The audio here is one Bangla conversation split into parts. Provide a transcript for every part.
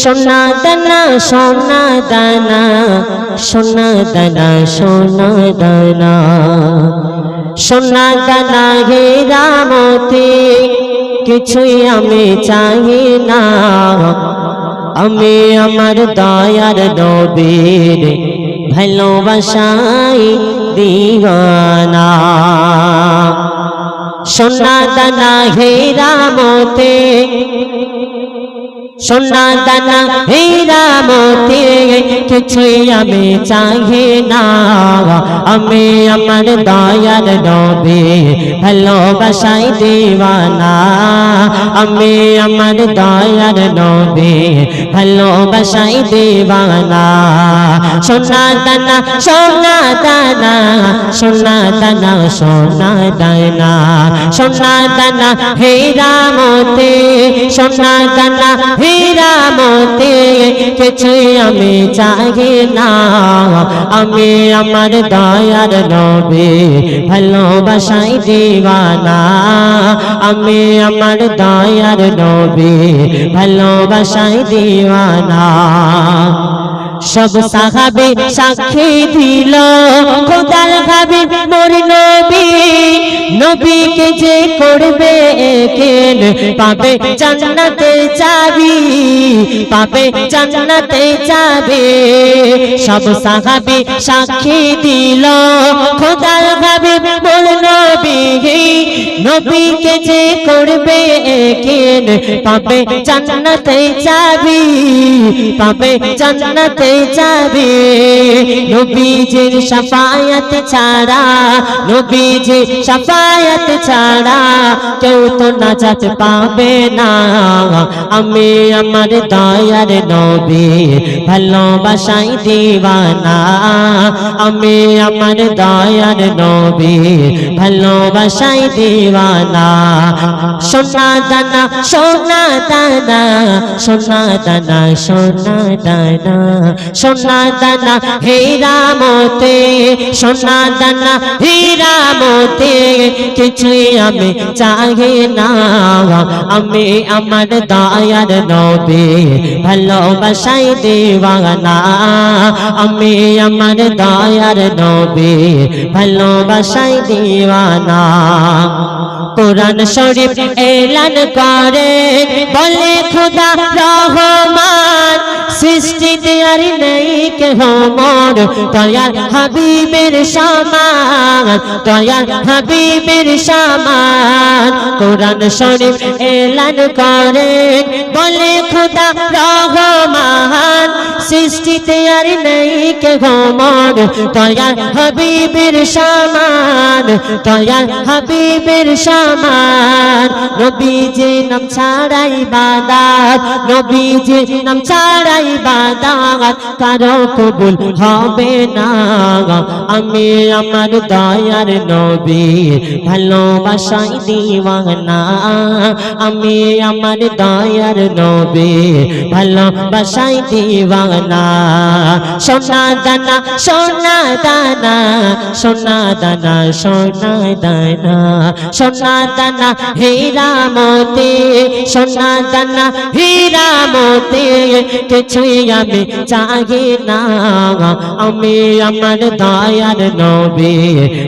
সোনা দানা সোনা দানা সোনা দানা সোনা দানা সোনা দানা হেরা মতে কিছুই আমি চাহি না। আমি আমার দয়ার নবীর ভালোবাসাই দিওয়ানা। সোনা দানা হেরা মতে সোনা দানা হীরা মতি কিছুই আমি চাহি না। আমি আমার দয়ার নবী, ভালোবাসাই দিওয়ানা। আমি আমার দয়ার নবী, ভালোবাসাই দিওয়ানা। সোনা দানা সোনা দানা সোনা দানা সোনা দানা। সোনা দানা হীরা মতি সোনা দানা মতি কিছুই আমি চাই না। আমি আমার দয়ার নবে ভালোবাসাই দিবানা আমি আমার দয়ার নবে ভালোবাসাই দিওয়ানা। সব সাহাবে সাক্ষী দিল, খোদার ভাবি মোর নবী, নবীকে যে করবে একেন, পাবে জান্নাতে যাবি, পাবে জান্নাতে যাবে। সব সাহাবে সাক্ষী দিল, খোদার ভাবি মোর নবী। নবীকে যে করবে একেন পাবে জান্নাতে যাবি, পাবে জান্নাতে যাবে। নবীজির শাফায়াত ছাড়া, নবীজির শাফায়াত ছাড়া কেউ তো নাজাত পাবে না। আমি আমার দয়ার নবী ভালোবাসাই দিওয়ানা। আমি আমার দয়ার নবী ভালোবাসাই দিওয়ানা সোনা দানা সোনা দানা সোনা দানা সোনা দানা সোনা দানা হীরা মতে সোনা দানা হীরা মতে কিছুই আমি চাহি না। আমি আমার দয়ার নবী, ভালোবাসাই দেওয়ানা। আমি আমার দয়ার নবী, ভালোবাসাই দেওয়ানা। কোরআন শরীফ এলান করে, বলে খুদা রহমান সৃষ্টিতে আর নেই কেহ মোর দয়ার হাবিবের সমান দয়ার হাবিবের সমান। কোরআন শরীফ এলান করে, বলে খুদা রহমান সৃষ্টিতে আর নেই কেহ মোর দয়ার হাবিবের সমান দয়ার হাবিবের সমান। নবীজি নাম ছাড়াই বাদাত, নবীজি নাম ছাড়াই বাদাত। কারও কবুল হবে না আমি আমার দয়ার নবী, ভালোবাসাই দিওয়ানা। আমি আমার দয়ার নবী, ভালোবাসাই দিওয়ানা। সোনা দানা সোনা দানা সোনা দানা সোনা দানা সোনা দানা, হীরা মতে, সোনা দানা, হীরা মতে, কিছুই আমি চাহি না। আমি আমার দয়ার নবী,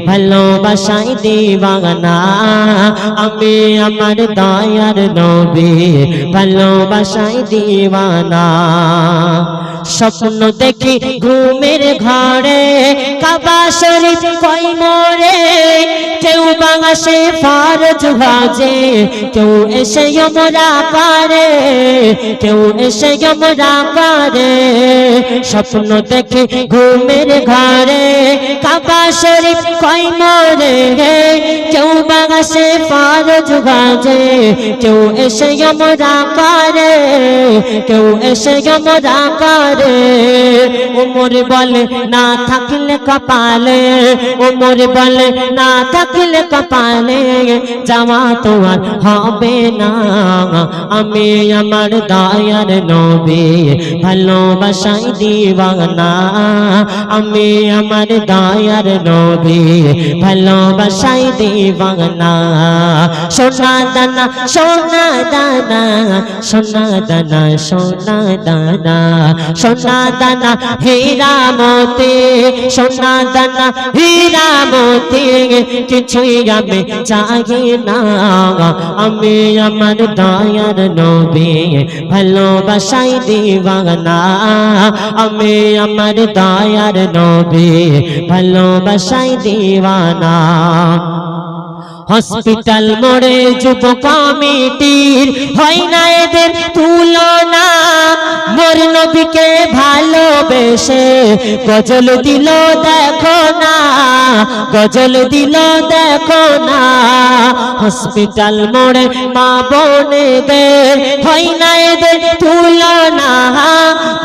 ভালোবাসাই দিবানা। আমি আমার দয়ার নবী, ভালোবাসাই দিবানা। স্বপ্ন দেখি ঘুমের ঘরে বাংলাসে ফরজ ভাজে কেউ এসে যমরা করে কেউ এসে যমরা করে স্বপ্ন দেখে ঘুমের ঘরে, কাবা শরীফ কই মোরে, কেউ বাংলাসে ফরজ ভাজে কেউ এসে যমরা করে কেউ এসে যমরা করে উমর বলে, না থাকলে কপালে। উমর বলে, না থাকলে কপালে। যাওয়া তোমার হবে না। আমি আমার দয়ার নবী ভালোবাসাই দিবানা আমি আমার দয়ার নবী ভালোবাসাই দিবানা সোনা দানা সোনা দানা সোনা দানা সোনা দানা সোনা দানা হীরা মতে সোনা দানা হীরা মতে কিছুই আমি চাই না। আমি আমার দয়ার নবী, ভালোবাসাই দিবানা। আমি আমার দয়ার নবী, ভালোবাসাই দিবানা। হসপিটাল মোড়ে যুব কমিটির হয় না এদের তুলনা। মোর নবীকে ভালোবেসে গজল দিল, দেখো না, গজল দিল, দেখো না। হসপিটাল মোড়ে মা বোনেদের হয় না এদের তুলনা।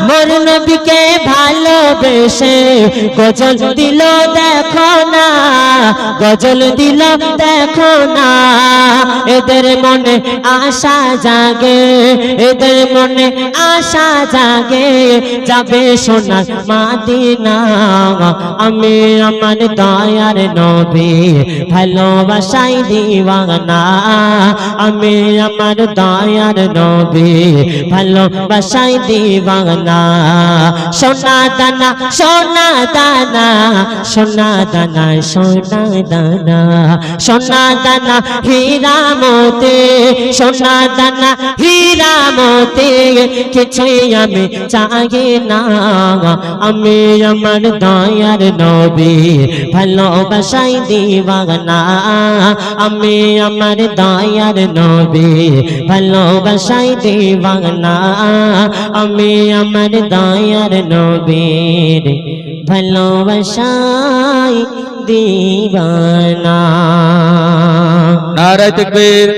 মোর নবীকে ভালোবেসে গজল দিল, দেখো না, গজল দিল, দেখো না, এদের মনে আশা জাগে, এদের মনে আশা জাগে, যাবে সোনার মাদিনা। আমি আমার দয়ার নবী, ভালোবাসাই দিওয়ানা। আমি আমার দয়ার নবী, ভালোবাসাই দিওয়ানা। সোনা দানা সোনা দানা সোনা দানা সোনা দানা, সোনা দানা হীরা মতে সোনা দানা হীরা মতে কিছুই আমি চাই না। আমি আমার দয়ার নবী, ভালোবাসাই দিবানা। আমি আমার দয়ার নবী, ভালোবাসাই দিবানা। আমি আমার দয়ার নবীর ভালোবাসাই দিবানা নারায় তকবীর